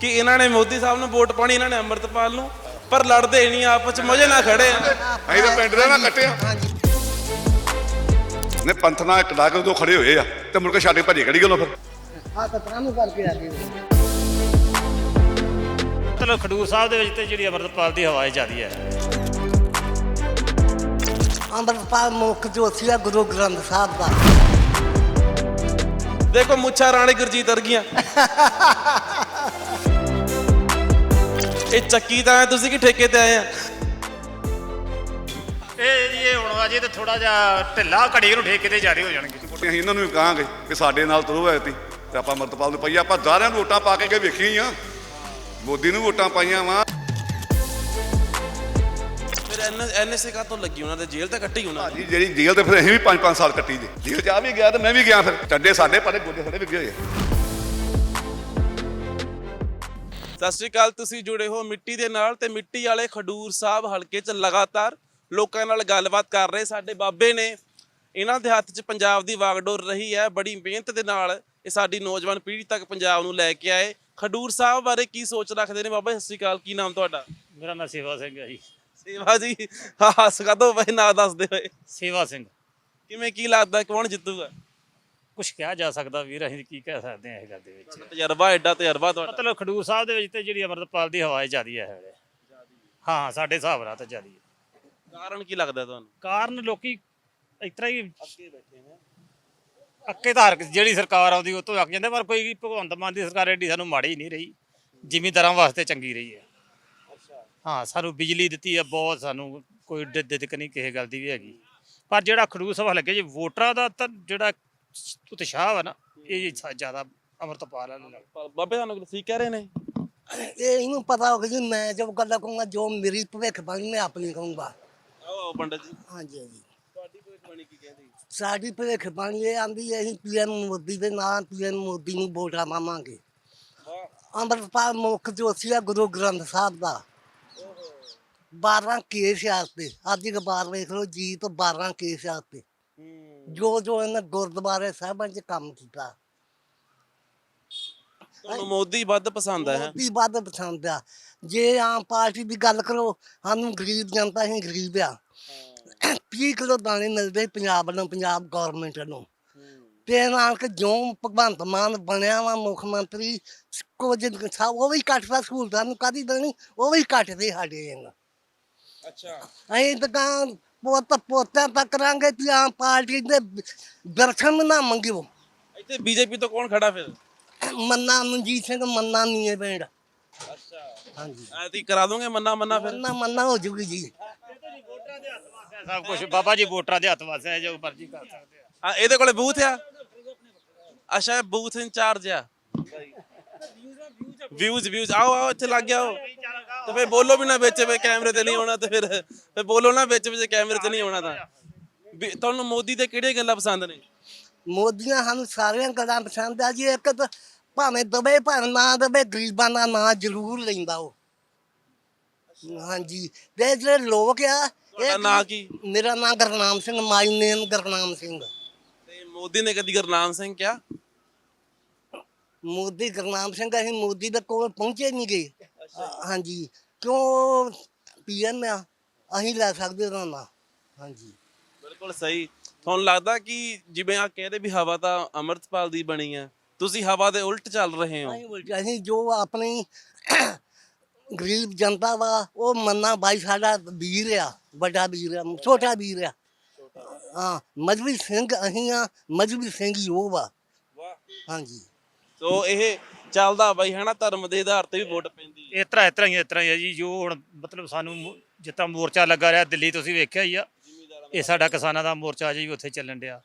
ਕਿ ਇਹਨਾਂ ਨੇ ਮੋਦੀ ਸਾਹਿਬ ਨੂੰ ਵੋਟ ਪਾਣੀ ਇਹਨਾਂ ਨੇ ਅੰਮ੍ਰਿਤਪਾਲ ਨੂੰ ਪਰ ਲੜਦੇ ਨਹੀਂ ਆਪਸ ਚ ਮਜ਼ੇ ਨਾਲ ਖੜੇ ਆ। ਅਸੀਂ ਤਾਂ ਪਿੰਡ ਦੇ ਨਾ ਕੱਟਿਆ ਹਾਂਜੀ ਨੇ ਪੰਥ ਨਾਲ ਕਦਾ ਕੇ ਉਦੋਂ ਖੜੇ ਹੋਏ ਆ ਤੇ ਮੁੜ ਕੇ ਸਾਡੇ ਭੱਜੇ ਕਿਹੜੀ ਗੱਲੋਂ ਫਿਰ। ਆ ਤਾਂ ਤਰਾਨੂੰ ਕਰਕੇ ਆ ਗਏ। ਮਤਲਬ ਖਡੂਰ ਸਾਹਿਬ ਦੇ ਵਿੱਚ ਤੇ ਜਿਹੜੀ ਅਮਰਤਪਾਲ ਦੀ ਹਵਾ ਜ਼ਿਆਦੀ ਹੈ। ਅੰਮ੍ਰਿਤਪਾਲ ਮੁੱਖ ਜੋਤੀ ਆ ਗੁਰੂ ਗ੍ਰੰਥ ਸਾਹਿਬ ਦਾ। ਦੇਖੋ ਮੁੱਛਾਂ ਰਾਣੀ ਗੁਰਜੀਤ ਵਰਗੀਆਂ। ਇਹ ਚੱਕੀ ਤਾਂ ਹੈ ਤੁਸੀਂ ਕੀ ਠੇਕੇ ਤੇ ਆਏ ਆ? ਇਹ ਜੀ ਇਹ ਹੁਣ ਅਜੇ ਤੇ ਥੋੜਾ ਜਿਹਾ ਢਿੱਲਾ ਘੜੀ ਨੂੰ ਠੇਕੇ ਤੇ ਜਾਰੀ ਹੋ ਜਾਣਗੇ ਅਸੀਂ ਇਹਨਾਂ ਨੂੰ ਵੀ ਕਹਾਂਗੇ ਕਿ ਸਾਡੇ ਨਾਲ ਤੁਰੋ ਐਤੀ ਤੇ ਆਪਾਂ ਅਮਰਤਪਾਲ ਨੂੰ ਪਈਆ ਆਪਾਂ ਸਾਰਿਆਂ ਨੂੰ ਵੋਟਾਂ ਪਾ ਕੇ ਗਏ ਵੇਖੀ ਹੀ ਆ। ਮੋਦੀ ਨੂੰ ਵੋਟਾਂ ਪਾਈਆਂ ਵਾ। ਫਿਰ ਐਨਐਸਏ ਕਾ ਤੋਂ ਲੱਗੀ ਉਹਨਾਂ ਦੇ? ਜੇਲ੍ਹ ਤਾਂ ਕੱਟੀ ਉਹਨਾਂ ਭਾਜੀ ਜਿਹੜੀ ਜੇਲ੍ਹ ਤੇ ਫਿਰ ਅਸੀਂ ਵੀ 5-5 ਸਾਲ ਕੱਟੀ ਜੀ। ਜੇਲ੍ਹ ਜਾ ਵੀ ਗਿਆ ਤੇ ਮੈਂ ਵੀ ਗਿਆ ਫਿਰ। ਚੱਡੇ ਸਾਡੇ ਪਰ ਗੋਡੇ ਸਾਡੇ ਵੀ ਗਏ ਹੋਏ ਆ। ਸਤਿ ਸ਼੍ਰੀ ਅਕਾਲ ਤੁਸੀਂ ਜੁੜੇ ਹੋ ਮਿੱਟੀ ਦੇ ਨਾਲ ਤੇ ਮਿੱਟੀ ਵਾਲੇ ਖਡੂਰ ਸਾਹਿਬ ਹਲਕੇ 'ਚ ਲਗਾਤਾਰ ਲੋਕਾਂ ਨਾਲ ਗੱਲਬਾਤ ਕਰ ਰਹੇ ਸਾਡੇ ਬਾਬੇ ਨੇ। ਇਹਨਾਂ ਦੇ ਹੱਥ 'ਚ ਪੰਜਾਬ ਦੀ ਵਾਗਡੋਰ ਰਹੀ ਹੈ ਬੜੀ ਮਿਹਨਤ ਦੇ ਨਾਲ ਇਹ ਸਾਡੀ ਨੌਜਵਾਨ ਪੀੜ੍ਹੀ ਤੱਕ ਪੰਜਾਬ ਨੂੰ ਲੈ ਕੇ ਆਏ। ਖਡੂਰ ਸਾਹਿਬ ਬਾਰੇ ਕੀ ਸੋਚ ਰੱਖਦੇ ਨੇ ਬਾਬਾ ਸਤਿ ਸ਼੍ਰੀ ਅਕਾਲ ਕੀ ਨਾਮ ਤੁਹਾਡਾ? ਮੇਰਾ ਨਾਂ ਸੇਵਾ ਸਿੰਘ ਹੈ ਜੀ। ਸੇਵਾ ਜੀ ਹੱਸ ਕਦੋਂ ਬਈ ਨਾਂ ਦੱਸਦੇ ਹੋਏ ਸੇਵਾ ਸਿੰਘ। ਕਿਵੇਂ ਕੀ ਲੱਗਦਾ ਕੌਣ ਜਿੱਤੂਗਾ? ਕੁਝ ਕਿਹਾ ਜਾ ਸਕਦਾ ਵੀਰ ਅਸੀਂ ਕੀ ਕਹਿ ਸਕਦੇ ਹਾਂ ਇਸ ਗੱਲ ਦੇ ਵਿੱਚ? ਤਜਰਬਾ ਐਡਾ ਤਜਰਬਾ ਤੁਹਾਡਾ। ਮਤਲਬ ਖਡੂਰ ਸਾਹਿਬ ਦੇ ਵਿੱਚ ਤੇ ਜਿਹੜੀ ਅਮਰਤਪਾਲ ਦੀ ਹਵਾ ਜ਼ਿਆਦੀ ਹੈ ਹਾਂ ਸਾਡੇ ਹਿਸਾਬ ਨਾਲ ਤਾਂ ਜ਼ਿਆਦੀ ਹੈ। ਕਾਰਨ ਕੀ ਲੱਗਦਾ ਤੁਹਾਨੂੰ? ਕਾਰਨ ਲੋਕੀ ਇਸ ਤਰ੍ਹਾਂ ਹੀ ਅੱਕੇ ਧਾਰਕ ਜਿਹੜੀ ਸਰਕਾਰ ਆਉਂਦੀ ਉਹ ਤੋਂ ਅੱਕ ਜਾਂਦੇ ਪਰ ਕੋਈ ਭਗਵੰਤ ਮਾਨ ਦੀ ਸਰਕਾਰ ਐਡੀ ਸਾਨੂੰ ਮਾੜੀ ਨਹੀਂ ਰਹੀ। ਜ਼ਿਮੀਂਦਾਰਾਂ ਵਾਸਤੇ ਚੰਗੀ ਰਹੀ ਹੈ। ਹਾਂ ਸਾਨੂੰ ਬਿਜਲੀ ਦਿੱਤੀ ਹੈ ਬਹੁਤ ਸਾਨੂੰ ਕੋਈ ਦਿੱਕਤ ਨਹੀਂ ਕਿਸੇ ਗੱਲ ਦੀ ਵੀ ਹੈਗੀ। ਪਰ ਜਿਹੜਾ ਖਡੂਰ ਸਭਾ ਲੱਗੇ ਜੇ ਵੋਟਰਾਂ ਦਾ ਤਾਂ ਜਿਹੜਾ ਉਤਸ਼ਾਹ ਹੈ ਨਾ ਇਹ ਜ਼ਿਆਦਾ ਅਮਰਤਪਾਲ ਵਾਲੇ ਬਾਬੇ ਤੁਹਾਨੂੰ ਠੀਕ ਕਹਿ ਰਹੇ ਨੇ? ਇਹ ਇਹਨੂੰ ਪਤਾ ਹੋਗਾ ਜੀ ਮੈਂ ਜਦ ਗੱਲ ਕਹੂੰਗਾ ਜੋ ਮੇਰੀ ਭਵਿੱਖ ਬਾਣੀ ਮੈਂ ਆਪਣੀ ਕਹੂੰਗਾ। ਆਓ ਪੰਡਤ ਜੀ। ਹਾਂਜੀ ਹਾਂਜੀ। ਤੁਹਾਡੀ ਕੋਈ ਕਹਾਣੀ ਕੀ ਕਹਿੰਦੀ ਸਾਡੀ ਭਵਿੱਖ ਬਾਣੀ ਇਹ ਆਂਦੀ ਹੈ ਅਸੀਂ ਪੀਐਮ ਮੋਦੀ ਦੇ ਨਾਂ ਪੀਐਮ ਮੋਦੀ ਨੂੰ ਵੋਟਾਂ ਪਾਵਾਂਗੇ। ਅੰਮ੍ਰਿਤਪਾਲ ਮੁੱਖ ਜੋਤੀ ਆ ਗੁਰੂ ਗ੍ਰੰਥ ਸਾਹਿਬ ਦਾ। 12 ਕੇਸ ਆ ਤੇ। ਅੱਜ ਅਖਬਾਰ ਵੇਖ ਲਓ ਜੀ ਤੋਂ 12 ਕੇਸ ਆ ਤੇ। ਹੂੰ। ਜੋ ਜੋ ਇਹਨਾਂ ਗੁਰਦੁਆਰੇ ਸਾਹਿਬਾਂ 'ਚ ਕੰਮ ਕੀਤਾ। ਤੁਹਾਨੂੰ ਮੋਦੀ ਵੱਧ ਪਸੰਦ ਹੈ ਹੈਂ? ਮੋਦੀ ਵੱਧ ਪਸੰਦ ਆ। ਜੇ ਆਮ ਪਾਰਟੀ ਦੀ ਗੱਲ ਕਰੋ ਸਾਨੂੰ ਗਰੀਬ ਜਨਤਾ ਅਸੀਂ ਗਰੀਬ ਆ। 30 ਕਿਲੋ ਦਾਣੇ ਮਿਲਦੇ ਪੰਜਾਬ ਨੂੰ ਪੰਜਾਬ ਗਵਰਨਮੈਂਟ ਨੂੰ ਤੇ ਨਾਲ ਕਿ ਜੋ ਭਗਵੰਤ ਮਾਨ ਬਣਿਆ ਵਾ ਮੁੱਖ ਮੰਤਰੀ ਕੁਝ ਸਾ- ਉਹ ਵੀ ਘੱਟਦਾ ਸਹੂਲਤਾਂ ਨੂੰ ਕਾਦੀ ਦੇਣੀ? ਉਹ ਵੀ ਘੱਟਦੇ ਸਾਡੇ ਇਹਨਾਂ। ਅੱਛਾ। ਅਸੀਂ ਦੁਕਾਨ ਪੁੱਤ ਪੋਤਿਆਂ ਤੱਕ ਕਰਾਂਗੇ ਤੇ ਆਮ ਪਾਰਟੀ ਦੇ ਦਰਸ਼ਨ ਨਾ ਮੰਗਿਓ। ਇੱਥੇ ਬੀਜੇਪੀ ਤੋਂ ਕੌਣ ਖੜਾ ਫਿਰ? ਮੰਨਾ ਮਨਜੀਤ ਸਿੰਘ ਮੰਨਾ ਨਹੀਂ ਹੈ ਪਿੰਡ। ਅੱਛਾ। ਹਾਂਜੀ। ਐ ਤੀ ਕਰਾ ਦੋਗੇ ਮੰਨਾ ਮੰਨਾ ਫਿਰ? ਮੰਨਾ ਮੰਨਾ ਹੋ ਜੂਗੀ ਜੀ। ਸਭ ਕੁਝ ਬਾਬਾ ਜੀ ਵੋਟਰਾਂ ਦੇ ਹੱਥ ਵਾਸਿਆ ਹੈ ਜੋ ਮਰਜ਼ੀ ਕਰ ਸਕਦੇ ਆ। ਆ ਇਹਦੇ ਕੋਲੇ ਬੂਥ ਆ? ਅੱਛਾ ਬੂਥ ਇੰਚਾਰਜ ਆ। ਵਿਊਜ਼ ਵਿਊਜ਼ ਆਓ ਆਓ ਇੱਥੇ ਲੱਗ ਗਿਆ ਤੇ ਫੇ ਬੋਲੋ ਵੀ ਨਾ ਵਿੱਚ ਵੇ ਕੈਮਰੇ ਤੇ ਨਹੀਂ ਆਉਣਾ ਤੇ ਫਿਰ ਫੇ ਬੋਲੋ ਨਾ ਵਿੱਚ ਵਿੱਚ ਕੈਮਰੇ ਤੇ ਨਹੀਂ ਆਉਣਾ ਤਾਂ। ਵੀ ਤੁਹਾਨੂੰ ਮੋਦੀ ਦੇ ਕਿਹੜੀਆਂ ਗੱਲਾਂ ਪਸੰਦ ਨੇ? ਮੋਦੀਆਂ ਸਾਨੂੰ ਸਾਰੀਆਂ ਗੱਲਾਂ ਪਸੰਦ ਆ ਜੀ ਇੱਕ ਤਾਂ ਭਾਵੇਂ ਦਵੇ ਭਾਵੇਂ ਨਾ ਦਵੇ ਗਰੀਬਾਂ ਦਾ ਨਾਂ ਜ਼ਰੂਰ ਲੈਂਦਾ ਉਹ। ਹਾਂਜੀ ਤੇ ਜਿਹੜੇ ਲੋਕ ਆ ਤੁਹਾਡਾ ਨਾਂ ਕੀ? ਮੇਰਾ ਨਾਂ ਗੁਰਨਾਮ ਸਿੰਘ ਮਾਈ ਨੇਮ ਗੁਰਨਾਮ ਸਿੰਘ। ਤੇ ਮੋਦੀ ਨੇ ਕਦੀ ਗੁਰਨਾਮ ਸਿੰਘ ਕਿਹਾ? ਮੋਦੀ ਗੁਰਨਾਮ ਸਿੰਘ ਅਸੀਂ ਮੋਦੀ ਦੇ ਕੋਲ ਪਹੁੰਚੇ ਨਹੀਂ ਗਏ ਹਾਂਜੀ। ਕਿਉਂ ਪੀਐਮ ਆ? ਅਸੀਂ ਲੈ ਸਕਦੇ ਉਹਦਾ ਨਾਂ ਹਾਂਜੀ। ਬਿਲਕੁਲ ਸਹੀ। ਤੁਹਾਨੂੰ ਲੱਗਦਾ ਕਿ ਜਿਵੇਂ ਆ ਕਹਿੰਦੇ ਵੀ ਹਵਾ ਤਾਂ ਅਮਰਤਪਾਲ ਦੀ ਬਣੀ ਆ ਤੁਸੀਂ ਹਵਾ ਦੇ ਉਲਟ ਚੱਲ ਰਹੇ ਹੋ? ਅਸੀਂ ਉਲਟਾ। ਅਸੀਂ ਜੋ ਆਪਣੀ ਗਰੀਬ ਜਨਤਾ ਵਾ ਉਹ ਮੰਨਾ ਬਾਈ ਸਾਡਾ ਵੀਰ ਆ ਵੱਡਾ ਵੀਰ ਆ ਛੋਟਾ ਵੀਰ ਆ। ਹਾਂ ਮਜਬੀ ਸਿੰਘ ਅਸੀਂ ਆ ਮਜਬੀ ਸਿੰਘ ਹੀ ਉਹ ਵਾ। ਵਾਹ। ਹਾਂਜੀ। ਸੋ ਇਹ ਚੱਲਦਾ ਬਾਈ ਹਨਾ ਧਰਮ ਦੇ ਆਧਾਰ ਤੇ ਵੀ ਵੋਟ ਪੈਂਦੀ ਹੈ। ਇਸ ਤਰ੍ਹਾਂ ਇਸ ਤਰ੍ਹਾਂ ਹੀ ਇਸ ਤਰ੍ਹਾਂ ਹੀ ਹੈ ਜੀ ਜੋ ਹੁਣ ਮਤਲਬ ਸਾਨੂੰ ਜਿੱਦਾਂ ਮੋਰਚਾ ਲੱਗਾ ਰਿਹਾ ਦਿੱਲੀ ਤੁਸੀਂ ਵੇਖਿਆ ਹੀ ਆ ਇਹ ਸਾਡਾ ਕਿਸਾਨਾਂ ਦਾ ਮੋਰਚਾ ਜੀ ਉੱਥੇ ਚੱਲਣ ਡਿਆ।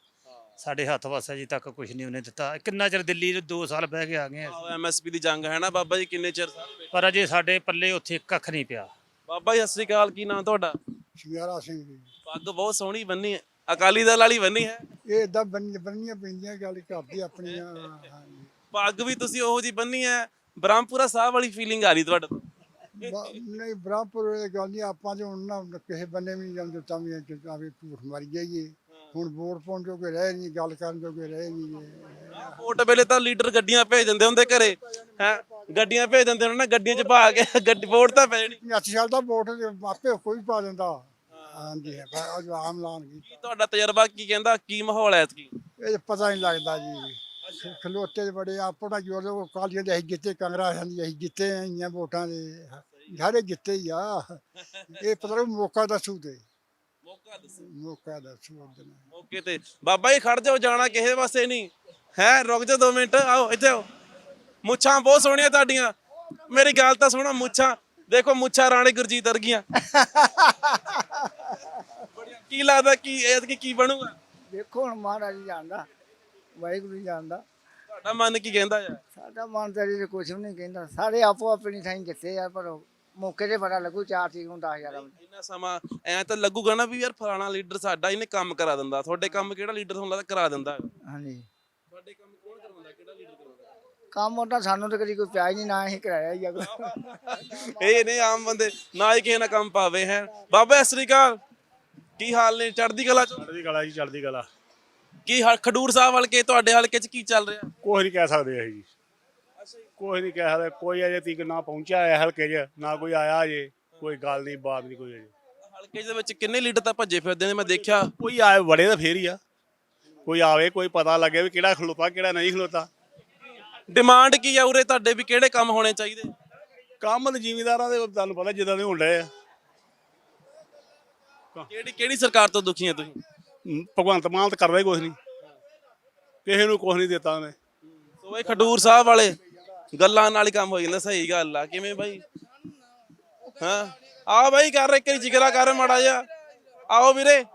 ਸਾਡੇ ਹੱਥ ਵਾਸਾ ਜੀ ਤੱਕ ਕੁਝ ਨਹੀਂ ਉਹਨੇ ਦਿੱਤਾ। ਕਿੰਨਾ ਚਿਰ ਦਿੱਲੀ 2 ਸਾਲ ਬਹਿ ਕੇ ਆ ਗਏ ਆ। ਐਮਐਸਪੀ ਦੀ ਜੰਗ ਹੈ ਨਾ ਬਾਬਾ ਜੀ ਕਿੰਨੇ ਚਿਰ ਪਰ ਅਜੇ ਸਾਡੇ ਪੱਲੇ ਉੱਥੇ ਕੱਖ ਨਹੀਂ ਪਿਆ। ਬਾਬਾ ਜੀ ਸਤਿ ਸ੍ਰੀ ਅਕਾਲ ਕੀ ਨਾਮ ਤੁਹਾਡਾ? ਸ਼ਿਆਰਾ ਸਿੰਘ ਜੀ। ਪੱਗ ਬਹੁਤ ਸੋਹਣੀ ਬੰਨੀ ਹੈ। ਅਕਾਲੀ ਦਲ ਵਾਲੀ ਬੰਨੀ ਹੈ? ਇਹ ਇਦਾਂ ਬੰਨੀਆਂ ਪੈਂਦੀਆਂ ਗੱਲ ਘਰ ਦੀ ਆਪਣੀਆਂ ਪੱਗ ਵੀ ਤੁਸੀਂ ਉਹੋ ਜੀ ਬੰਨੀ ਹੈ ਬ੍ਰਹਮਪੁਰਾ ਸਾਹਿਬ ਵਾਲੀ ਫੀਲਿੰਗ ਆ ਰਹੀ ਤੁਹਾਡੇ ਤੋਂ। ਬ- ਨਹੀਂ ਬ੍ਰਹਮਪੁਰ ਇਹ ਗੱਲ ਨਹੀਂ ਆਪਾਂ ਤੇ ਹੁਣ ਨਾ ਕਿਸੇ ਬੰਨੇ ਵੀ ਨਹੀਂ ਜਾਂਦੇ ਤਾਂ ਵੀ ਆਵੇ ਝੂਠ ਮਾਰੀ ਜਾਈਏ। ਹੁਣ ਵੋਟ ਪਾਉਣ ਜੋਗੇ ਰਹੇ ਨਹੀਂ ਗੱਲ ਕਰਨ ਜੋਗੇ ਰਹੇ ਨਹੀਂ ਵੋਟ ਵੇਲੇ ਤਾਂ ਲੀਡਰ ਗੱਡੀਆਂ ਭੇਜ ਦਿੰਦੇ ਹੁੰਦੇ ਘਰੇ ਹੈ? ਗੱਡੀਆਂ ਭੇਜ ਦਿੰਦੇ ਉਹਨਾਂ ਨੇ ਗੱਡੀਆਂ 'ਚ ਪਾ ਕੇ ਗੱਡੀ ਵੋਟ ਤਾਂ ਪੈ ਜਾਣੀ 80 ਸਾਲ ਦਾ ਵੋਟ ਆਪੇ ਕੋਈ ਪਾ ਦਿੰਦਾ। ਹਾਂਜੀ ਹੈ ਪਰ ਅੱਜ ਆਮ ਲਾਣਗੀ ਕੀ ਤੁਹਾਡਾ ਤਜਰਬਾ ਕੀ ਕਹਿੰਦਾ ਕੀ ਮਾਹੌਲ ਹੈ ਐਤਕੀ? ਇਹ ਪਤਾ ਨਹੀਂ ਲੱਗਦਾ ਜੀ। ਖਲੋਤੇ ਦੇ ਬੜੇ ਆਪਣਾ ਜੋ ਲੋਕ ਕਾਲੀਆਂ ਦੇ ਅਸੀਂ ਜਿੱਤੇ ਕਾਂਗਰਸ ਦੀ ਅਸੀਂ ਜਿੱਤੇ ਆਈਆਂ ਵੋਟਾਂ ਦੇ। ਸਾਰੇ ਜਿੱਤੇ ਹੀ ਆ। ਇਹ ਪਤਾ ਨਹੀਂ ਮੌਕਾ ਦੱਸੂ ਤੇ। ਮੌਕਾ ਦੱਸੋ। ਮੌਕਾ ਦੱਸੂ ਉਹਦੇ ਮੌਕੇ ਤੇ। ਬਾਬਾ ਜੀ ਖੜ ਜਾਓ ਜਾਣਾ ਕਿਸੇ ਵਾਸਤੇ ਨਹੀਂ। ਹੈ ਰੁਕ ਜਾ 2 ਮਿੰਟ ਆਓ ਇੱਥੇ ਆਓ। ਮੁੱਛਾਂ ਬਹੁਤ ਸੋਹਣੀਆਂ ਤੁਹਾਡੀਆਂ। ਮੇਰੀ ਗੱਲ ਤਾਂ ਸੁਣੋ ਮੁੱਛਾਂ। ਦੇਖੋ ਮੁੱਛਾਂ ਰਾਣੀ ਗੁਰਜੀਤ ਵਰਗੀਆਂ। ਕੀ ਲੱਗਦਾ ਕੀ ਐਤਕੀ ਕੀ ਬਣੂਗਾ? ਦੇਖੋ ਹੁਣ ਮਹਾਰਾਜ ਜਾਣਦਾ। ਵਾਹਿਗੁਰੂ ਹੀ ਜਾਣਦਾ। ਤੁਹਾਡਾ ਮਨ ਕੀ ਕਹਿੰਦਾ ਹੈ ਸਾਡਾ ਮਨ ਤਾਂ ਜੀ ਕੁਝ ਵੀ ਨਹੀਂ ਕਹਿੰਦਾ। ਸਾਰੇ ਆਪੋ ਆਪਣੀ ਥਾਂ ਜਿੱਥੇ ਆ ਪਰ ਮੌਕੇ ਤੇ ਪਤਾ ਲੱਗੂ ਚਾਰ ਤਰੀਕ ਨੂੰ 10000 ਇੰਨਾ ਸਮਾਂ ਐ ਤਾਂ ਲੱਗੂਗਾ ਨਾ ਵੀ ਯਾਰ ਫਲਾਣਾ ਲੀਡਰ ਸਾਡਾ ਇਹਨੇ ਕੰਮ ਕਰਾ ਦਿੰਦਾ। ਤੁਹਾਡੇ ਕੰਮ ਕਿਹੜਾ ਲੀਡਰ ਹੁੰਦਾ ਤਾਂ ਕਰਾ ਦਿੰਦਾ। ਹਾਂਜੀ। ਤੁਹਾਡੇ ਕੰਮ ਕੌਣ ਕਰਵਾਉਂਦਾ? ਕਿਹੜਾ ਲੀਡਰ ਕਰਵਾਉਂਦਾ? ਕੰਮ ਉਹਦਾ ਸਾਨੂੰ ਤਾਂ ਕਦੀ ਕੋਈ ਪਿਆ ਹੀ ਨਹੀਂ ਨਾ ਹੀ ਕਰਾਇਆ ਹੀ ਅਗਲਾ ਇਹ ਨੇ ਆਮ ਬੰਦੇ ਨਾ ਹੀ ਕਿਸੇ ਨਾਲ ਕੰਮ ਪਾਵੇ ਹੈ। ਬਾਬਾ ਸ੍ਰੀ ਅਕਾਲ। ਕੀ ਹਾਲ ਨੇ? ਚੜ੍ਹਦੀ ਕਲਾ ਚ ਚੜ੍ਹਦੀ ਕਲਾ ਜੀ ਚੜ੍ਹਦੀ ਕਲਾ। ਕੀ ਹ- ਖਡੂਰ ਸਾਹਿਬ ਹਲਕੇ ਤੁਹਾਡੇ ਹਲਕੇ ਚ ਕੀ ਚੱਲ ਰਿਹਾ? ਕੁਛ ਨਹੀਂ ਕਹਿ ਸਕਦੇ ਅਸੀਂ ਜੀ। ਕੁਛ ਨਹੀਂ ਕਹਿ ਸਕਦੇ। ਕੋਈ ਅਜੇ ਤੀਕ ਨਾ ਪਹੁੰਚਿਆ ਹੈ ਹਲਕੇ 'ਚ ਨਾ ਕੋਈ ਆਇਆ ਅਜੇ। ਕੋਈ ਗੱਲ ਨਹੀਂ ਬਾਤ ਨਹੀਂ ਕੋਈ ਅਜੇ। ਹਲਕੇ ਦੇ ਵਿੱਚ ਕਿੰਨੇ ਲੀਡਰ ਤਾਂ ਭੱਜੇ ਫਿਰਦੇ ਨੇ ਮੈਂ ਦੇਖਿਆ। ਕੋਈ ਆਏ ਵੜੇ ਤਾਂ ਫੇਰ ਹੀ ਆ। ਕੋਈ ਆਵੇ ਕੋਈ ਪਤਾ ਲੱਗੇ ਵੀ ਕਿਹੜਾ ਖਲੋਤਾ ਕਿਹੜਾ ਨਹੀਂ ਖਲੋਤਾ। ਡਿਮਾਂਡ ਕੀ ਆ ਉਰੇ ਤੁਹਾਡੇ ਵੀ ਕਿਹੜੇ ਕੰਮ ਹੋਣੇ ਚਾਹੀਦੇ? ਕੰਮ ਤਾਂ ਜ਼ਿਮੀਂਦਾਰਾਂ ਦੇ ਤੁਹਾਨੂੰ ਪਤਾ ਜਿੱਦਾਂ ਦੇ ਹੁੰਦੇ ਆ। ਕਿਹੜੀ ਕਿਹੜੀ ਸਰਕਾਰ ਤੋਂ ਦੁਖੀ ਆ ਤੁਸੀਂ? ਭਗਵੰਤ ਮਾਨ ਤਾਂ ਕਰਦਾ ਹੀ ਕੁਛ ਨਹੀਂ। ਕਿਸੇ ਨੂੰ ਕੁਛ ਨਹੀਂ ਦਿੱਤਾ ਉਹਨੇ। ਸੋ ਇਹ ਖਡੂਰ ਸਾਹਿਬ ਵਾਲੇ ਗੱਲਾਂ ਨਾਲ ਹੀ ਕੰਮ ਹੋ ਜਾਂਦਾ ਸਹੀ ਗੱਲ ਆ। ਕਿਵੇਂ ਬਾਈ? ਹਾਂ? ਆ ਬਾਈ ਕਰ ਇੱਕ ਵਾਰੀ ਜਿਗਰਾ ਕਰ ਮਾੜਾ ਜਿਹਾ। ਆਓ ਵੀਰੇ।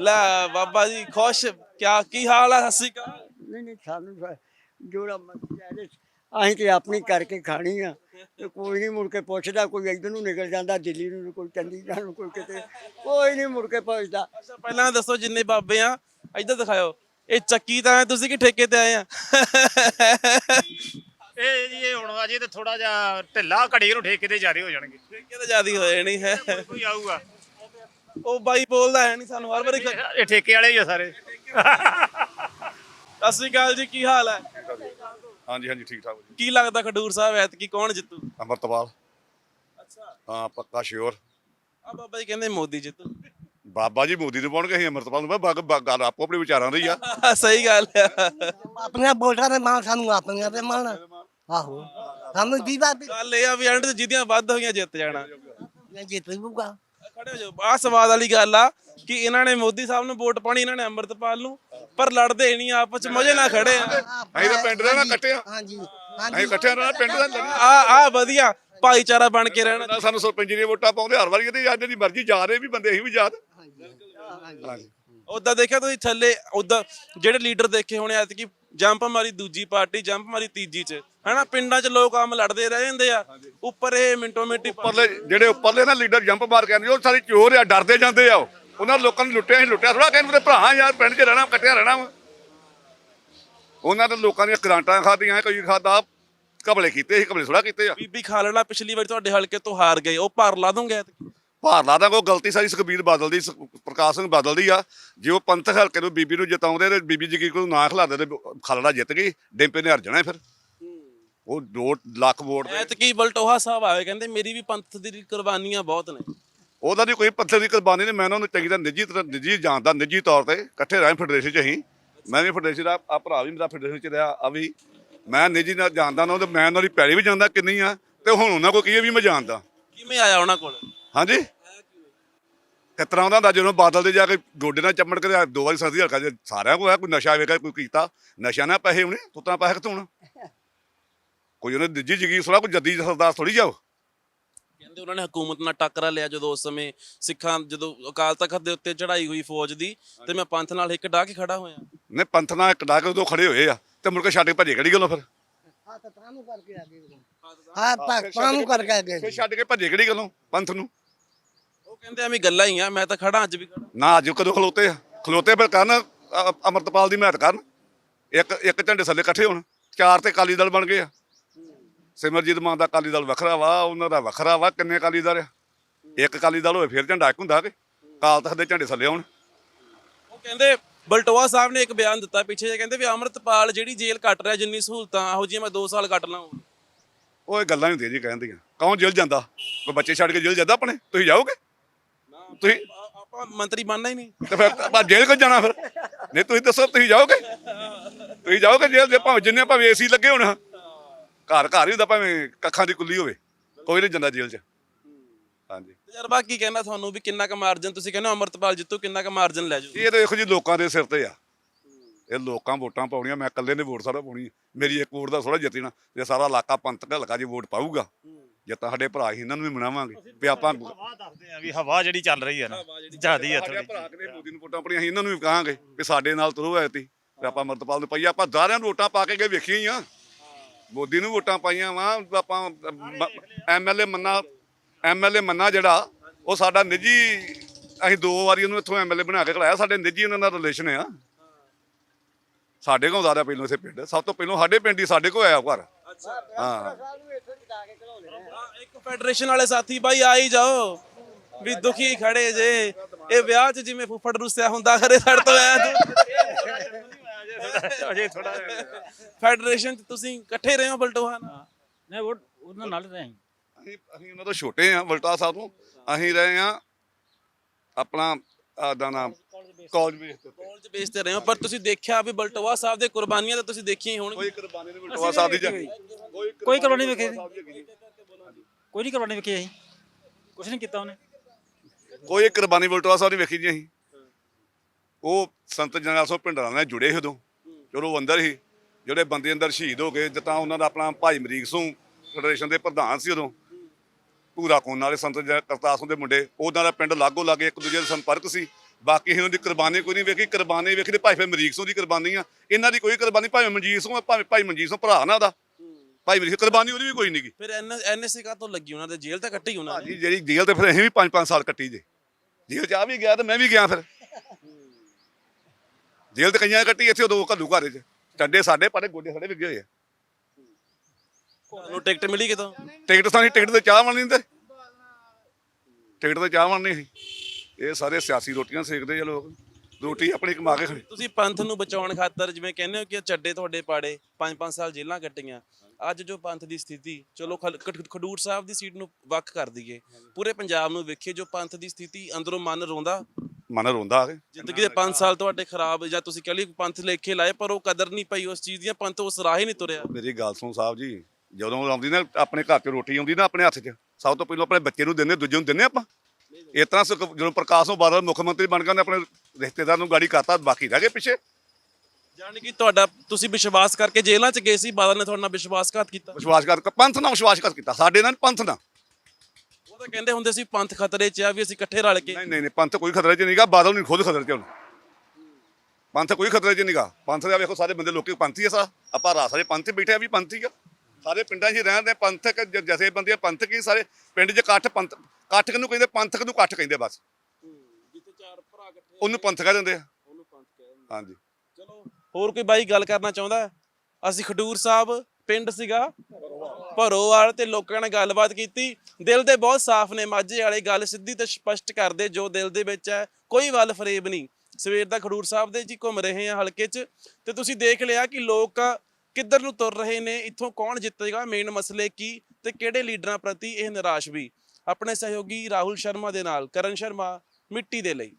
ਲੈ ਬਾਬਾ ਜੀ ਖੁਸ਼। ਕਿਆ ਕੀ ਹਾਲ ਆ? ਸਤਿ ਸ਼੍ਰੀ ਅਕਾਲ। ਨਹੀਂ ਨਹੀਂ ਸਾਨੂੰ ਜੋੜਾ ਮਰਜ਼ੀ ਅਸੀਂ ਤੇ ਆਪਣੀ ਕਰਕੇ ਖਾਣੀ ਆ। ਤੇ ਕੋਈ ਨਹੀਂ ਮੁੜ ਕੇ ਪੁੱਛਦਾ ਕੋਈ ਇੱਧਰ ਨੂੰ ਨਿਕਲ ਜਾਂਦਾ ਦਿੱਲੀ ਨੂੰ ਕੋਈ ਚੰਡੀਗੜ੍ਹ ਨੂੰ ਕੋਈ ਕਿਤੇ। ਕੋਈ ਨਹੀਂ ਮੁੜ ਕੇ ਪੁੱਛਦਾ। ਅੱਛਾ ਪਹਿਲਾਂ ਦੱਸੋ ਜਿੰਨੇ ਬਾਬੇ ਆ ਇੱਧਰ ਦਿਖਾਓ। ਇਹ ਚੱਕੀ ਤਾਂ ਤੁਸੀਂ ਕਿ ਠੇਕੇ ਤੇ ਆਏ ਆ? ਇਹ ਜੀ ਇਹ ਹੁਣ ਅਜੇ ਤੇ ਥੋੜਾ ਜਿਹਾ ਢਿੱਲਾ ਘੜੀ ਨੂੰ ਠੇਕੇ ਤੇ ਜਾਰੀ ਹੋ ਜਾਣਗੇ। ਠੇਕੇ ਤੇ ਜਿਆਦੀ ਹੋਏ ਨਹੀਂ ਹੈ। ਕੋਈ ਆਊਗਾ। ਉਹ ਬਾਈ ਬੋਲਦਾ ਹੈ ਨਹੀਂ ਸਾਨੂੰ ਹਰ ਵਾਰੀ ਇਹ ਠੇਕੇ ਵਾਲੇ ਹੀ ਆ ਸਾਰੇ। ਸਤਿ ਸ਼੍ਰੀ ਅਕਾਲ ਜੀ ਕੀ ਹਾਲ ਹੈ? ਹਾਂਜੀ ਹਾਂਜੀ ਠੀਕ ਠਾਕ ਜੀ। ਕੀ ਲੱਗਦਾ ਖਡੂਰ ਸਾਹਿਬ ਐਤਕੀ ਕੌਣ ਜਿੱਤੂ? ਅਮਰਤਪਾਲ। ਅੱਛਾ। ਹਾਂ ਪੱਕਾ ਸ਼ੋਰ ਆ ਬਾਬਾ ਜੀ ਕਹਿੰਦੇ ਮੋਦੀ ਜਿੱਤੂ। ਬਾਬਾ ਜੀ ਮੋਦੀ ਨੂੰ ਪਾਉਣਗੇ ਅਸੀਂ ਅਮਰਤਪਾਲ ਨੂੰ ਬਗ ਬਗ- ਗੱਲ ਆਪੋ ਆਪਣੇ ਵਿਚਾਰਾਂ ਦੀ ਆ। ਸਹੀ ਗੱਲ ਆ। ਆਪਣੀਆਂ ਵੋਟਾਂ ਦੇ ਮਾਣ ਸਾਨੂੰ ਆਪਣੀਆਂ ਤੇ ਮਾਣ ਆਹੋ। ਸਾਨੂੰ ਦੀ ਬਾਤ ਗੱਲ ਇਹ ਆ ਵੀ ਐਂਡ ਤੇ ਜਿਹਦੀਆਂ ਵੱਧ ਹੋਈਆਂ ਜਿੱਤ ਜਾਣਾ। ਜਿੱਤ ਜੂਗਾ ਖੜੇ ਹੋ ਜਾਓ। ਆ ਸਵਾਦ ਵਾਲੀ ਗੱਲ ਆ ਕਿ ਇਹਨਾਂ ਨੇ ਮੋਦੀ ਸਾਹਿਬ ਨੂੰ ਵੋਟ ਪਾਣੀ ਇਹਨਾਂ ਨੇ ਅੰਮ੍ਰਿਤਪਾਲ ਨੂੰ ਪਰ ਲੜਦੇ ਨਹੀਂ ਆਪਸ ਚ ਮਜੇ ਨਾਲ ਖੜੇ ਆ। ਅਸੀਂ ਤਾਂ ਪਿੰਡ ਦੇ ਨਾਲ ਕੱਟੇ ਆ। ਹਾਂਜੀ ਅਸੀਂ ਹਾਂਜੀ। ਇਕੱਠਿਆਂ ਨਾਲ ਪਿੰਡ ਦਾ ਲੜਨਾ ਆ ਆ ਵਧੀਆ ਭਾਈਚਾਰਾ ਬਣ ਕੇ ਰਹਿਣਾ। ਸਾਨੂੰ ਸਰਪੰਚ ਦੀਆਂ ਵੋਟਾਂ ਪਾਉਂਦੇ ਹਰ ਵਾਰੀ ਤੇ ਅੱਜ ਦੀ ਮਰਜ਼ੀ ਜਾ ਰਹੇ ਵੀ ਬੰਦੇ ਅਸੀਂ ਵੀ ਯਾਦ। ਹਾਂਜੀ ਉਦਾਂ ਦੇਖਿਆ ਤੁਸੀਂ ਥੱਲੇ ਉਦਾਂ ਜਿਹੜੇ ਲੀਡਰ ਦੇਖੇ ਹੋਣੇ ਐਤਕੀ ਜੰਪ ਮਾਰੀ ਦੂਜੀ ਪਾਰਟੀ ਜੰਪ ਮਾਰੀ ਤੀਜੀ ਚ। ਹਨਾ ਪਿੰਡਾਂ ਚ ਲੋਕ ਆਮ ਲੜਦੇ ਰਹਿ ਜਾਂਦੇ ਆ। ਉੱਪਰ ਇਹ ਮਿੰਟੋ ਮਿੰਟੀ ਉੱਪਰਲੇ ਜਿਹੜੇ ਉੱਪਰਲੇ ਨਾ ਲੀਡਰ ਜੰਪ ਮਾਰ ਕੇ ਆਉਂਦੇ ਉਹ ਸਾਰੇ ਚੋਰ ਆ ਡਰਦੇ ਜਾਂਦੇ ਆ ਉਹ। ਉਹਨਾਂ ਲੋਕਾਂ ਨੂੰ ਲੁੱਟਿਆ ਸੀ ਲੁੱਟਿਆ। ਥੋੜਾ ਕਹਿੰਦੇ ਭਰਾ ਯਾਰ ਪਿੰਡ 'ਚ ਰਹਿਣਾ ਕੱਟਿਆ ਰਹਿਣਾ ਉਹਨਾਂ ਦੇ ਲੋਕਾਂ ਦੀਆਂ ਗਰਾਂਟਾਂ ਖਾਧੀਆਂ ਕੋਈ ਖਾਦਾ ਕਬਲੇ ਕੀਤੇ ਸੀ ਕਬਲੇ ਥੋੜਾ ਕੀਤੇ ਆ। ਬੀਬੀ ਖਾਲੜਾ ਪਿਛਲੀ ਵਾਰੀ ਤੁਹਾਡੇ ਹਲਕੇ ਤੋਂ ਹਾਰ ਗਏ ਉਹ ਭਾਰ ਲਾ ਦੋਗੇ। ਭਾਰਲਾ ਦਾ ਕੋਈ ਗਲਤੀ ਸਾਰੀ ਸੁਖਬੀਰ ਬਾਦਲ ਦੀ ਸੁਖ- ਪ੍ਰਕਾਸ਼ ਸਿੰਘ ਬਾਦਲ ਦੀ ਆ। ਜੇ ਉਹ ਪੰਥਕ ਹਲਕੇ ਨੂੰ ਬੀਬੀ ਨੂੰ ਜਿਤਾਉਂਦੇ ਤੇ ਬੀਬੀ ਜੀ ਕੋਲ ਨਾ ਖਿਲਾਦੇ ਤੇ ਖਾਲੜਾ ਜਿੱਤ ਗਈ ਡਿੰਪੇ ਨੇ ਹਰ ਜਾਣਾ ਫਿਰ। ਉਹ 2 ਲੱਖ ਵੋਟ ਦੇ ਐਤਕੀ ਬਲਟੋਹਾ ਸਾਹਿਬ ਆਏ ਕਹਿੰਦੇ ਮੇਰੀ ਵੀ ਪੰਥ ਦੀ ਕੁਰਬਾਨੀਆਂ ਬਹੁਤ ਨੇ। ਉਹਦਾ ਦੀ ਕੋਈ ਪੱਥਰ ਦੀ ਕੁਰਬਾਨੀ ਨਹੀਂ ਮੈਂ ਉਹਨਾਂ ਨੂੰ ਚੰਗੀ ਤਰ੍ਹਾਂ ਨਿੱਜੀ ਤਰ੍ਹਾਂ ਨਿੱਜੀ ਜਾਣਦਾ ਨਿੱਜੀ ਤੌਰ ਤੇ ਇਕੱਠੇ ਰਹੇ ਫੈਡਰੇਸ਼ਨ ਚ ਅਸੀਂ। ਮੈਂ ਵੀ ਫੈਡਰੇਸ਼ਨ ਦਾ ਆ ਭਰਾ ਵੀ ਮੇਰਾ ਫੈਡਰੇਸ਼ਨ ਚ ਰਿਹਾ ਆ ਵੀ। ਮੈਂ ਨਿੱਜੀ ਨਾਲ ਜਾਣਦਾ ਨਾ ਤੇ ਮੈਂ ਉਹਨਾਂ ਦੀ ਪੈੜੀ ਵੀ ਜਾਣਦਾ ਕਿੰਨੀ ਆ ਤੇ ਹੁਣ ਉਹਨਾਂ ਕੋਲ ਕੀ ਹੈ ਵੀ ਮੈਂ ਜਾਣਦਾ। ਕਿਵੇਂ ਆਇਆ ਉਹਨਾਂ ਕੋਲ? ਹਾਂਜੀ? ਕਿਸ ਤਰ੍ਹਾਂ ਦਾ ਹੁੰਦਾ ਜਦੋਂ ਬਾਦਲ ਦੇ ਜਾ ਕੇ ਗੋਡੇ ਨਾਲ ਚਮੜ ਕੇ ਤੇ ਦੋ ਵਾਰੀ ਸੰਸਦੀ ਹਲਕਾ ਚ ਸਾਰਿਆਂ ਕੋਲ ਹੈ ਕੋਈ ਨਸ਼ਾ ਵੇਖਿਆ ਕੋਈ ਕੀਤਾ? ਨਸ਼ਾ ਨਾ ਪੈਸੇ ਉਹਨੇ ਤੁੱਤਾਂ ਪੈਸੇ ਕਿਤੋਂ ਹੋਣ ਕੋਈ ਉਹਨੇ ਨਿੱਜੀ ਜਗੀ ਸੁਣਾ ਕੋਈ ਜੱਦੀ ਸਰਦਾਰ ਥੋੜੀ ਜਾਓ ਕਹਿੰਦੇ ਉਹਨਾਂ ਨੇ ਹਕੂਮਤ ਨਾਲ ਟੱਕਰਾ ਲਿਆ ਜਦੋਂ ਉਸ ਸਮੇਂ ਸਿੱਖਾਂ ਜਦੋਂ ਅਕਾਲ ਤਖਤ ਦੇ ਉੱਤੇ ਚੜਾਈ ਹੋਈ ਫੌਜ ਦੀ ਤੇ ਮੈਂ ਪੰਥ ਨਾਲ ਇੱਕ ਡਾਹ ਕੇ ਖੜਾ ਹੋਇਆ। ਨੇ ਪੰਥ ਨਾਲ ਕਡਾ ਕੇ ਉਦੋਂ ਖੜੇ ਹੋਏ ਆ ਤੇ ਮੁੜ ਕੇ ਛੱਡ ਕੇ ਭੱਜੇ ਕਿਹੜੀ ਗੱਲੋਂ ਫਿਰ? ਹਾਂ ਤਾਂ ਤਾਂ ਨੂੰ ਕਰਕੇ ਆ ਗਏ। ਹਾਂ ਨੂੰ ਕਰਕੇ ਆ ਗਏ। ਫਿਰ ਛੱਡ ਕੇ ਭੱਜੇ ਕਿਹੜੀ ਗੱਲੋਂ ਪੰਥ ਨੂੰ? ਉਹ ਕਹਿੰਦੇ ਐਵੇਂ ਗੱਲਾਂ ਹੀ ਆ ਮੈਂ ਤਾਂ ਖੜਾ ਅੱਜ ਵੀ ਖੜਾ ਨਾ ਅੱਜ ਕਦੋਂ ਖਲੋਤੇ ਆ? ਖਲੋਤੇ ਫਿਰ ਕਰਨ ਅ- ਅਮਰਤਪਾਲ ਦੀ ਮਿਹਨਤ ਕਰਨ। ਇੱਕ ਇੱਕ ਝੰਡੇ ਥੱਲੇ ਇਕੱਠੇ ਹੋਣ। ਚਾਰ ਤੇ ਅਕਾਲੀ ਦਲ ਬਣ ਗਏ ਆ। ਸਿਮਰਜੀਤ ਮਾਨ ਦਾ ਅਕਾਲੀ ਦਲ ਵੱਖਰਾ ਵਾ ਉਹਨਾਂ ਦਾ ਵੱਖਰਾ ਵਾ ਕਿੰਨੇ ਅਕਾਲੀ ਦਲ ਆ? ਇੱਕ ਅਕਾਲੀ ਦਲ ਹੋਵੇ ਫਿਰ ਝੰਡਾ ਇੱਕ ਹੁੰਦਾ ਕਿ ਕਾਲ ਤਖਤ ਦੇ ਝੰਡੇ ਥੱਲੇ ਆਉਣ। ਉਹ ਕਹਿੰਦੇ ਬਲਟੋਆ ਸਾਹਿਬ ਨੇ ਇੱਕ ਬਿਆਨ ਦਿੱਤਾ ਪਿੱਛੇ ਜੇ ਕਹਿੰਦੇ ਵੀ ਅੰਮ੍ਰਿਤਪਾਲ ਜਿਹੜੀ ਜੇਲ੍ਹ ਕੱਟ ਰਿਹਾ ਜਿੰਨੀ ਸਹੂਲਤਾਂ ਇਹੋ ਜਿਹੀਆਂ ਮੈਂ 2 ਸਾਲ ਕੱਟ ਲਾਂ ਉਹ ਇਹ ਗੱਲਾਂ ਹੀ ਹੁੰਦੀਆਂ ਜੀ ਕਹਿੰਦੀਆਂ ਕੌਣ ਜੇਲ੍ਹ ਜਾਂਦਾ? ਕੋਈ ਬੱਚੇ ਛੱਡ ਕੇ ਜੇਲ੍ਹ ਜਾਂਦਾ ਆਪਣੇ? ਤੁਸੀਂ ਜਾਓਗੇ? ਤੁਸੀਂ ਆਪਾਂ ਮੰਤਰੀ ਬਣਨਾ ਹੀ ਨਹੀਂ। ਤੇ ਫਿਰ ਆਪਾਂ ਜੇਲ੍ਹ ਕਿਉਂ ਜਾਣਾ ਫਿਰ? ਨਹੀਂ ਤੁਸੀਂ ਦੱਸੋ ਤੁਸੀਂ ਜਾਓਗੇ? ਤੁਸੀਂ ਜਾਓਗੇ ਜੇਲ੍ਹ ਦੇ ਭਾਵੇਂ ਜਿੰਨੇ ਭਾਵੇਂ ਏਸੀ ਲੱਗੇ ਹੋਣ। ਘਰ ਘਰ ਹੀ ਹੁੰਦਾ ਭਾਵੇਂ ਕੱਖਾਂ ਦੀ ਕੁੱਲੀ ਹੋਵੇ। ਕੋਈ ਨਹੀਂ ਜਾਂਦਾ ਜੇਲ੍ਹ 'ਚ। ਹਾਂਜੀ। ਤਜਰਬਾ ਕੀ ਕਹਿੰਦਾ ਤੁਹਾਨੂੰ ਵੀ ਕਿੰਨਾ ਕੁ ਮਾਰਜਨ ਤੁਸੀਂ ਕਹਿੰਦੇ ਹੋ ਅੰਮ੍ਰਿਤਪਾਲ ਜਿੱਤੂ ਕਿੰਨਾ ਕੁ ਮਾਰਜਨ ਲੈ ਜਾਊ? ਇਹ ਤਾਂ ਦੇਖੋ ਜੀ ਲੋਕਾਂ ਦੇ ਸਿਰ ਤੇ ਆ। ਇਹ ਲੋਕਾਂ ਵੋਟਾਂ ਪਾਉਣੀਆਂ ਮੈਂ ਇਕੱਲੇ ਨੇ ਵੋਟ ਸਾਰਾ ਪਾਉਣੀ। ਮੇਰੀ ਇੱਕ ਵੋਟ ਦਾ ਥੋੜਾ ਜਿੱਤਣਾ ਜੇ ਸਾਰਾ ਇਲਾਕਾ ਪੰਥਕ ਹਲਕਾ ਜੀ ਵੋਟ ਪਾਊਗਾ ਜੇ ਤਾਂ ਸਾਡੇ ਭਰਾ ਹੀ ਇਹਨਾਂ ਨੂੰ ਵੀ ਮਨਾਵਾਂਗੇ। ਵੀ ਆਪਾਂ ਹਵਾ ਦੱਸਦੇ ਆ ਵੀ ਹਵਾ ਜਿਹੜੀ ਚੱਲ ਰਹੀ ਹੈ ਨਾ ਜਿਆਦੀ ਆ ਸਾਡੇ ਥੋੜੀ ਭਰਾ ਕਿਨੇ ਮੋਦੀ ਨੂੰ ਵੋਟਾਂ ਪੜੀਆਂ ਇਹਨਾਂ ਨੂੰ ਵੀ ਕਹਾਂਗੇ ਵੀ ਸਾਡੇ ਨਾਲ ਤੁਰੋ ਐਤੀ ਤੇ ਆਪਾਂ ਅਮਰਤਪਾਲ ਨੂੰ ਪਈਆ ਆਪਾਂ ਸਾਰਿਆਂ ਨੂੰ ਵੋਟਾਂ ਪਾ ਕੇ ਗਏ ਵੇਖੀਆਂ ਹੀ ਆ। ਮੋਦੀ ਨੂੰ ਵੋਟਾਂ ਪਾਈਆਂ ਵਾ ਆਪਾਂ ਐਮਐਲਏ ਮੰਨਾ ਐਮਐਲਏ ਮੰਨਾ ਜਿਹੜਾ ਉਹ ਸਾਡਾ ਨਿੱਜੀ ਅਸੀਂ ਦੋ ਵਾਰੀ ਉਹਨੂੰ ਇੱਥੋਂ ਐਮਐਲਏ ਬਣਾ ਕੇ ਖਲਾਇਆ ਸਾਡੇ ਨਿੱਜੀ ਉਹਨਾਂ ਨਾਲ ਰਿਲੇਸ਼ਨ ਆ। ਸਾਡੇ ਕੋਲ ਜ਼ਿਆਦਾ ਪਹਿਲੋਂ ਇਥੇ ਪਿੰਡ ਸਭ ਤੋਂ ਪਹਿਲੋਂ ਸਾਡੇ ਪਿੰਡ ਹੀ ਸਾਡੇ ਕੋਲ ਆਇਆ ਘਰ। ਹਾਂ। ਇੱਕ ਫੈਡਰੇਸ਼ਨ ਵਾਲੇ ਸਾਥੀ ਬਾਈ ਆ ਹੀ ਜਾਓ। ਵੀ ਦੁਖੀ ਖੜੇ ਜੇ। ਇਹ ਵਿਆਹ 'ਚ ਜਿਵੇਂ ਫੁੱਫੜ ਰੁੱਸਿਆ ਹੁੰਦਾ ਖਰੇ ਸੜ ਤੋਂ ਅਜੇ ਥੋੜਾ ਫੈਡਰੇਸ਼ਨ 'ਚ ਤੁਸੀਂ ਇਕੱਠੇ ਰਹੇ ਹੋ ਬਲਟੋਹਾ ਨਾਲ? ਨਹੀਂ ਉਹ ਉਹਨਾਂ ਨਾਲ ਰਹੇ ਅਸੀਂ। ਅਸੀਂ ਉਹਨਾਂ ਤੋਂ ਛੋਟੇ ਆ ਵਲਟਾ ਸਾਹਿਬ ਤੋਂ। ਅਸੀਂ ਰਹੇ ਆ ਆਪਣਾ ਆਦਾ ਨਾਮ ਕਾਲਜ ਬੇਸ ਤੇ ਕਾਲਜ ਬੇਸ ਤੇ ਰਹੇ ਹੋ ਪਰ ਤੁਸੀਂ ਦੇਖਿਆ ਵੀ ਬਲਟੋਹਾ ਸਾਹਿਬ ਦੇ ਕੁਰਬਾਨੀਆਂ ਤਾਂ ਤੁਸੀਂ ਦੇਖੀਆਂ ਹੀ ਹੋਣਗੀਆਂ। ਕੋਈ ਕੁਰਬਾਨੀ ਨਹੀਂ ਵਲਟਾ ਸਾਹਿਬ ਦੀ ਜਾਂਦੀ ਕੋਈ ਕੁਰਬਾਨੀ ਵੇਖੀ ਨਹੀਂ। ਕੋਈ ਨਹੀਂ ਕਰਵਾਉਣੀ ਵੇਖੀ ਅਸੀਂ। ਕੁਛ ਨਹੀਂ ਕੀਤਾ ਉਹਨੇ। ਕੋਈ ਕੁਰਬਾਨੀ ਵਲਟਾ ਸਾਹਿਬ ਦੀ ਵੇਖੀ ਜੀ ਅਸੀਂ। ਉਹ ਸੰਤ ਜਨਰਲ ਸਿੰਘ ਭਿੰਡਰਾਂ ਨਾਲ ਜੁੜੇ ਸੀ ਉਦੋਂ। ਚਲੋ ਉਹ ਅੰਦਰ ਹੀ ਜਿਹੜੇ ਬੰਦੇ ਅੰਦਰ ਸ਼ਹੀਦ ਹੋ ਗਏ ਜਿੱਦਾਂ ਉਹਨਾਂ ਦਾ ਆਪਣਾ ਭਾਈ ਮਰੀਕ ਸਿੰਘ ਫੈਡਰੇਸ਼ਨ ਦੇ ਪ੍ਰਧਾਨ ਸੀ ਉਦੋਂ। ਪੂਰਾ ਕੋਨ ਵਾਲੇ ਸੰਤ ਜਨ- ਕਰਤਾਰ ਸਿੰਘ ਦੇ ਮੁੰਡੇ। ਉਹਨਾਂ ਦਾ ਪਿੰਡ ਲਾਗੋ ਲਾਗੇ ਇੱਕ ਦੂਜੇ ਦੇ ਸੰਪਰਕ ਸੀ। ਬਾਕੀ ਇਹਨਾਂ ਦੀ ਕੁਰਬਾਨੀ ਕੋਈ ਨਹੀਂ ਵੇਖੀ ਕੁਰਬਾਨੀ ਵੇਖੀ ਤੇ ਭਾਈ ਫਿਰ ਮਰੀਕ ਸਿੰਘ ਦੀ ਕੁਰਬਾਨੀ ਆ। ਇਹਨਾਂ ਦੀ ਕੋਈ ਕੁਰਬਾਨੀ ਭਾਵੇਂ ਮਨਜੀਤ ਸਿੰਘ ਭਾਵੇਂ ਭਾਈ ਮਨਜੀਤ ਸਿੰਘ ਭਰਾ ਨਾ ਉਹਦਾ। ਭਾਈ ਮਰੀਕ ਕੁਰਬਾਨੀ ਉਹਦੀ ਵੀ ਕੋਈ ਨਹੀਂ ਗੀ। ਫਿਰ ਐਨਐਸਏ ਕਾ ਤੋਂ ਲੱਗੀ ਉਹਨਾਂ ਦੇ? ਜੇਲ੍ਹ ਤਾਂ ਕੱਟੀ ਉਹਨਾਂ ਨੇ। ਜਿਹੜੀ ਜੇਲ੍ਹ ਤੇ ਫਿਰ ਅਸੀਂ ਵੀ 5-5 ਸਾਲ ਕੱਟੀ ਜੇ। ਜੇਲ੍ਹ ਚ ਆ ਵੀ ਗਿਆ ਤੇ ਮੈਂ ਵੀ ਗਿਆ ਫਿਰ। ਜੇਲ੍ਹ ਤੇ ਕਈਆਂ ਕੱਟੀ ਇੱਥੇ ਉਦੋਂ ਘੱਲੂ ਘਾਰੇ ਚ। ਟੱਡੇ ਸਾਡੇ ਪਾੜੇ ਗੋਡੇ ਸਾਡੇ ਵਿਗੇ ਹੋਏ ਆ। ਤੁਹਾਨੂੰ ਟਿਕਟ ਮਿਲੀ ਕਿਤੋਂ? ਟਿਕਟ ਤਾਂ ਨਹੀਂ ਟਿਕਟ ਤੇ ਚਾਹ ਵੰਡ ਦਿੰਦੇ ਟਿਕਟ ਤੇ ਚਾਹ ਵੰਡਣੀ ਸੀ। ਇਹ ਸਾਰੇ ਸਿਆਸੀ ਰੋਟੀਆਂ ਸੇਕਦੇ ਆ ਲੋਕ। ਰੋਟੀ ਆਪਣੀ ਕਮਾ ਕੇ ਖਾਣੀ ਤੁਸੀਂ ਪੰਥ ਨੂੰ ਬਚਾਉਣ ਖਾਤਰ ਜਿਵੇਂ ਕਹਿੰਦੇ ਹੋ ਕਿ ਚੱਡੇ ਤੁਹਾਡੇ ਪਾੜੇ 5-5 ਸਾਲ ਜੇਲ੍ਹਾਂ ਕੱਟੀਆਂ। ਅੱਜ ਜੋ ਪੰਥ ਦੀ ਸਥਿਤੀ ਚਲੋ ਖਡੂਰ ਸਾਹਿਬ ਦੀ ਸੀਟ ਨੂੰ ਵੱਖ ਕਰ ਦਈਏ। ਪੂਰੇ ਪੰਜਾਬ ਨੂੰ ਵੇਖੀਏ ਜੋ ਪੰਥ ਦੀ ਸਥਿਤੀ ਅੰਦਰੋਂ ਮਨ ਰੋਂਦਾ। ਮਨ ਰੋਂਦਾ ਆ ਜ਼ਿੰਦਗੀ ਦੇ 5 ਸਾਲ ਤੁਹਾਡੇ ਖਰਾਬ ਜਾਂ ਤੁਸੀਂ ਕਹ ਲਈ ਪੰਥ ਲੇਖੇ ਲਾਏ ਪਰ ਉਹ ਕਦਰ ਨਹੀਂ ਪਈ ਉਸ ਚੀਜ਼ ਦੀ ਪੰਥ ਉਸ ਰਾਹ ਹੀ ਨਹੀਂ ਤੁਰਿਆ। ਮੇਰੀ ਗੱਲ ਸੁਣ ਸਾਹਿਬ ਜੀ ਜਦੋਂ ਆਉਂਦੀ ਨਾ ਆਪਣੇ ਘਰ 'ਚ ਰੋਟੀ ਆਉਂਦੀ ਨਾ ਆਪਣੇ ਹੱਥ 'ਚ ਸਭ ਤੋਂ ਪਹਿਲਾਂ ਆਪਣੇ ਬੱਚੇ ਨੂੰ ਦਿੰਦੇ ਦੂਜੇ ਨੂੰ ਦਿੰਦੇ ਆਪਾਂ? ਇਸ ਤਰ੍ਹਾਂ ਸੁਖ- ਜਦੋਂ ਪ੍ਰਕਾਸ਼ ਨੂੰ ਬਾਦਲ ਮੁੱਖ ਮੰਤਰੀ ਬਣ ਗਿਆ ਉਹਨੇ ਆਪਣੇ ਰਿਸ਼ਤੇਦਾਰ ਨੂੰ ਗਾੜੀ ਕਰਤਾ ਬਾਕੀ ਰਹਿ ਗਏ ਪਿੱਛੇ। ਜਾਣੀ ਕਿ ਤੁਹਾਡਾ ਤੁਸੀਂ ਵਿਸ਼ਵਾਸ ਕਰਕੇ ਜੇਲ੍ਹਾਂ 'ਚ ਗਏ ਸੀ ਬਾਦਲ ਨੇ ਤੁਹਾਡੇ ਨਾਲ ਵਿਸ਼ਵਾਸਘਾਤ ਕੀਤਾ? ਵਿਸ਼ਵਾਸਘਾਤ ਪੰਥ ਨਾਲ ਵਿਸ਼ਵਾਸਘਾਤ ਕੀਤਾ ਸਾਡੇ ਨਾਲ ਪੰਥ ਨਾਲ। ਉਹ ਤਾਂ ਕਹਿੰਦੇ ਹੁੰਦੇ ਸੀ ਪੰਥ ਖਤਰੇ 'ਚ ਆ ਵੀ ਅਸੀਂ ਇਕੱਠੇ ਰਲ ਕੇ। ਨਹੀਂ ਨਹੀਂ ਨਹੀਂ ਪੰਥ ਕੋਈ ਖਤਰੇ 'ਚ ਨਹੀਂਗਾ ਬਾਦਲ ਨਹੀਂ ਖੁਦ ਖਤਰੇ 'ਚ ਹੁਣ ਪੰਥ ਕੋਈ ਖਤਰੇ 'ਚ ਨਹੀਂਗਾ ਪੰਥ ਦਾ ਵੇਖੋ ਸਾਰੇ ਬੰਦੇ ਲੋਕੀ ਪੰਥੀ ਆ ਸਾ ਆਪਾਂ ਰਾਹ ਸਾਰੇ ਪੰਥ ਬੈਠੇ ਆ ਵੀ ਪੰਥੀ ਆ। ਸਾਰੇ ਪਿੰਡਾਂ 'ਚ ਰਹਿੰਦੇ ਪੰਥਕ ਜ- ਜਥੇ ਬੰਦੇ ਪੰਥਕ ਹੀ ਸਾਰੇ? ਪਿੰਡ 'ਚ ਇਕੱਠ ਪੰਥ ਇਕੱਠ ਕਿਹਨੂੰ ਕਹਿੰਦੇ ਪੰਥਕ ਨੂੰ ਇਕੱਠ ਕਹਿੰਦੇ ਬਸ। ਜਿੱਥੇ ਚਾਰ ਭਰਾ ਇਕੱਠੇ ਉਹਨੂੰ ਪੰਥ ਕਹਿ ਦਿੰਦੇ ਆ। ਉਹਨੂੰ ਪੰਥ ਕਹਿੰਦੇ ਹਾਂਜੀ। ਚਲੋ ਹੋਰ ਕੋਈ ਬਾਈ ਗੱਲ ਕਰਨਾ ਚਾਹੁੰਦਾ? ਅਸੀਂ ਖਡੂਰ ਸਾਹਿਬ ਪਿੰਡ ਸੀਗਾ ਭਰੋਵਾਲ ਤੇ ਲੋਕਾਂ ਨਾਲ ਗੱਲਬਾਤ ਕੀਤੀ। ਦਿਲ ਦੇ ਬਹੁਤ ਸਾਫ਼ ਨੇ ਮਾਝੇ ਵਾਲੇ ਗੱਲ ਸਿੱਧੀ ਤੇ ਸਪਸ਼ਟ ਕਰਦੇ ਜੋ ਦਿਲ ਦੇ ਵਿੱਚ ਹੈ। ਕੋਈ ਵੱਲ ਫਰੇਬ ਨਹੀਂ। ਸਵੇਰ ਦਾ ਖਡੂਰ ਸਾਹਿਬ ਦੇ ਜੀ ਘੁੰਮ ਰਹੇ ਆ ਹਲਕੇ 'ਚ। ਤੇ ਤੁਸੀਂ ਦੇਖ ਲਿਆ ਕਿ ਲੋਕ ਕਿੱਧਰ ਨੂੰ ਤੁਰ ਰਹੇ ਨੇ ਇੱਥੋਂ ਕੌਣ ਜਿੱਤੇਗਾ? ਮੇਨ ਮਸਲੇ ਕੀ ਤੇ ਕਿਹੜੇ ਲੀਡਰਾਂ ਪ੍ਰਤੀ ਇਹ ਨਿਰਾਸ਼ ਵੀ? ਆਪਣੇ ਸਹਿਯੋਗੀ ਰਾਹੁਲ ਸ਼ਰਮਾ ਦੇ ਨਾਲ ਕਰਨ ਸ਼ਰਮਾ ਮਿੱਟੀ ਦੇ ਲਈ।